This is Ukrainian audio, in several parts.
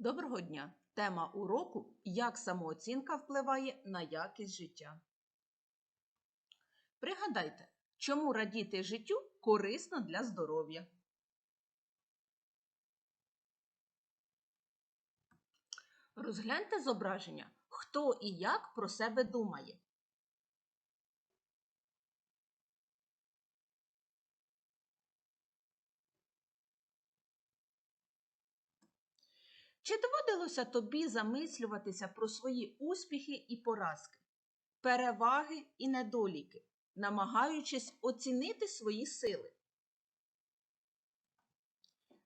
Доброго дня! Тема уроку Як самооцінка впливає на якість життя. Пригадайте, чому радіти життю корисно для здоров'я. Розгляньте зображення, хто і як про себе думає. Чи доводилося тобі замислюватися про свої успіхи і поразки, переваги і недоліки, намагаючись оцінити свої сили?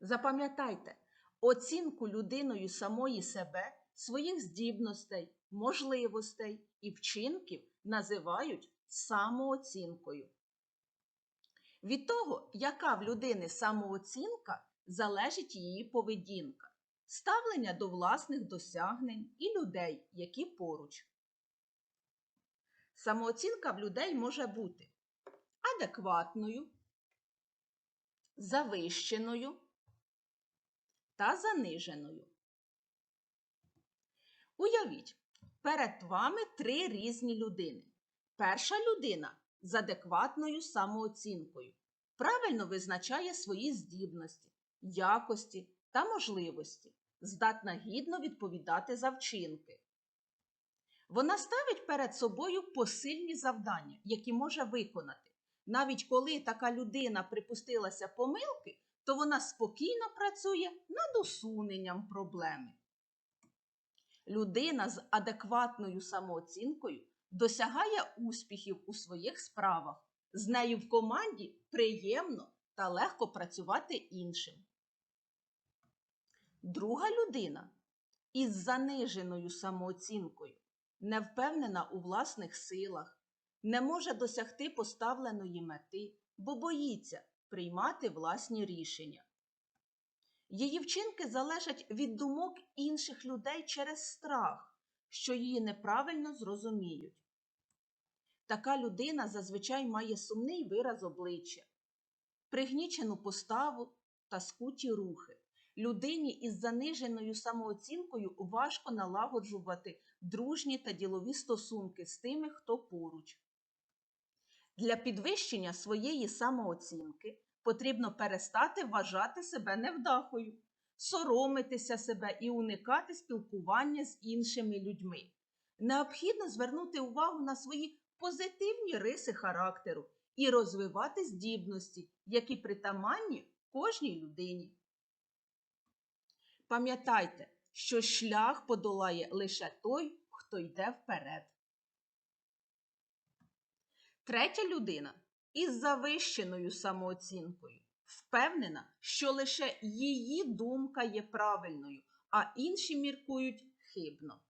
Запам'ятайте, оцінку людиною самої себе, своїх здібностей, можливостей і вчинків називають самооцінкою. Від того, яка в людини самооцінка, залежить її поведінка ставлення до власних досягнень і людей, які поруч. Самооцінка в людей може бути адекватною, завищеною та заниженою. Уявіть, перед вами три різні людини. Перша людина з адекватною самооцінкою правильно визначає свої здібності, якості та можливості здатна гідно відповідати за вчинки. Вона ставить перед собою посильні завдання, які може виконати. Навіть коли така людина припустилася помилки, то вона спокійно працює над усуненням проблеми. Людина з адекватною самооцінкою досягає успіхів у своїх справах. З нею в команді приємно та легко працювати іншим. Друга людина із заниженою самооцінкою, не впевнена у власних силах, не може досягти поставленої мети, бо боїться приймати власні рішення. Її вчинки залежать від думок інших людей через страх, що її неправильно зрозуміють. Така людина зазвичай має сумний вираз обличчя, пригнічену поставу та скуті рухи. Людині із заниженою самооцінкою важко налагоджувати дружні та ділові стосунки з тими, хто поруч. Для підвищення своєї самооцінки потрібно перестати вважати себе невдахою, соромитися себе і уникати спілкування з іншими людьми. Необхідно звернути увагу на свої позитивні риси характеру і розвивати здібності, які притаманні кожній людині. Пам'ятайте, що шлях подолає лише той, хто йде вперед. Третя людина із завищеною самооцінкою впевнена, що лише її думка є правильною, а інші міркують хибно.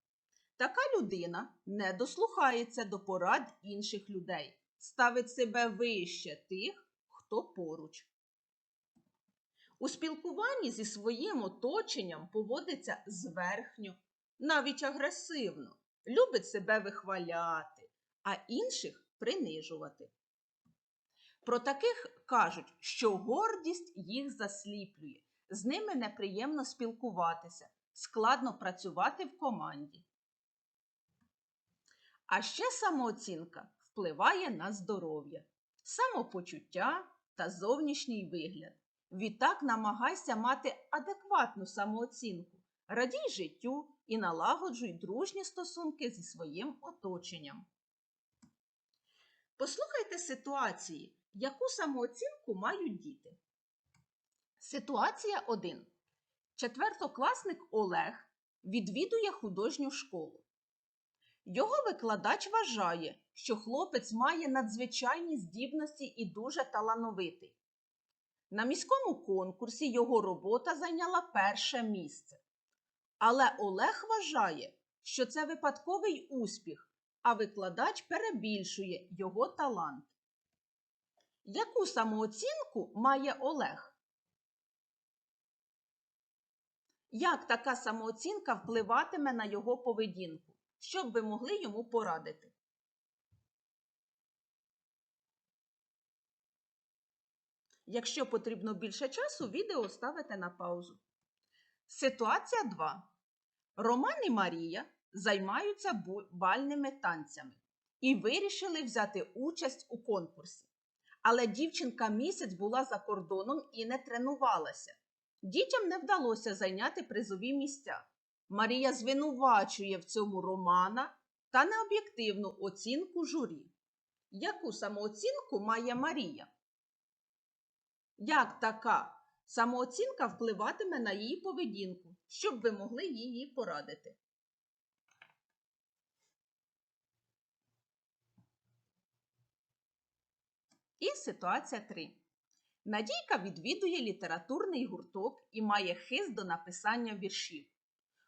Така людина не дослухається до порад інших людей, ставить себе вище тих, хто поруч. У спілкуванні зі своїм оточенням поводиться зверхньо, навіть агресивно, любить себе вихваляти, а інших принижувати. Про таких кажуть, що гордість їх засліплює, з ними неприємно спілкуватися, складно працювати в команді. А ще самооцінка впливає на здоров'я, самопочуття та зовнішній вигляд. Відтак намагайся мати адекватну самооцінку, радій життю і налагоджуй дружні стосунки зі своїм оточенням. Послухайте ситуації, яку самооцінку мають діти. Ситуація 1. Четвертокласник Олег відвідує художню школу. Його викладач вважає, що хлопець має надзвичайні здібності і дуже талановитий. На міському конкурсі його робота зайняла перше місце. Але Олег вважає, що це випадковий успіх, а викладач перебільшує його талант. Яку самооцінку має Олег? Як така самооцінка впливатиме на його поведінку? Щоб ви могли йому порадити? Якщо потрібно більше часу, відео ставите на паузу. Ситуація 2. Роман і Марія займаються бальними танцями і вирішили взяти участь у конкурсі. Але дівчинка місяць була за кордоном і не тренувалася. Дітям не вдалося зайняти призові місця. Марія звинувачує в цьому Романа та необ'єктивну оцінку журі. Яку самооцінку має Марія? Як така самооцінка впливатиме на її поведінку, щоб ви могли її порадити? І ситуація 3. Надійка відвідує літературний гурток і має хист до написання віршів.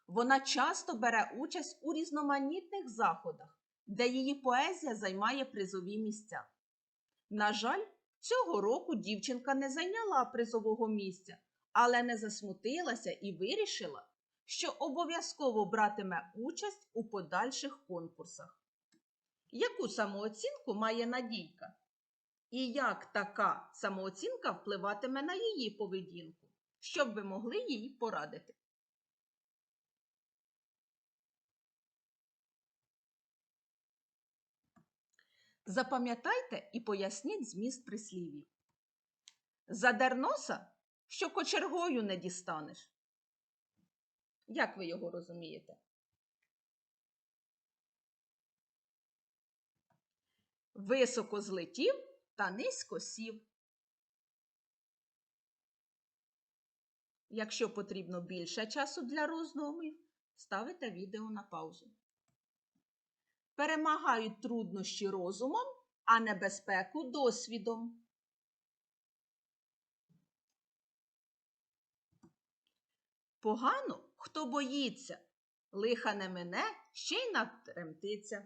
Вона часто бере участь у різноманітних заходах, де її поезія займає призові місця. На жаль, цього року дівчинка не зайняла призового місця, але не засмутилася і вирішила, що обов'язково братиме участь у подальших конкурсах. Яку самооцінку має Надійка? І як така самооцінка впливатиме на її поведінку, щоб ви могли їй порадити? Запам'ятайте і поясніть зміст прислів'їв. Задер носа, що кочергою не дістанеш. Як ви його розумієте? Високо злетів та низько сів. Якщо потрібно більше часу для роздумів, ставите відео на паузу. Перемагають труднощі розумом, а небезпеку досвідом. Погано, хто боїться, лиха не мене, ще й натремтиться.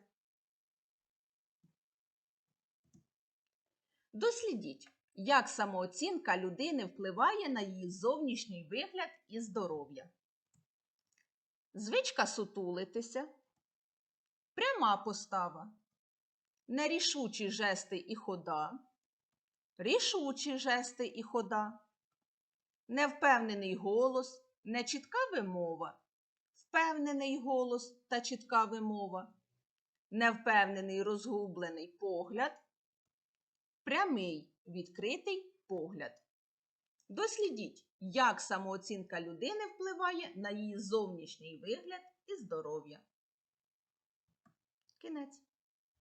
Дослідіть, як самооцінка людини впливає на її зовнішній вигляд і здоров'я. Звичка сутулитися, пряма постава, нерішучі жести і хода, рішучі жести і хода, невпевнений голос, нечітка вимова, впевнений голос та чітка вимова, невпевнений розгублений погляд, прямий відкритий погляд. Дослідіть, як самооцінка людини впливає на її зовнішній вигляд і здоров'я. Кінець.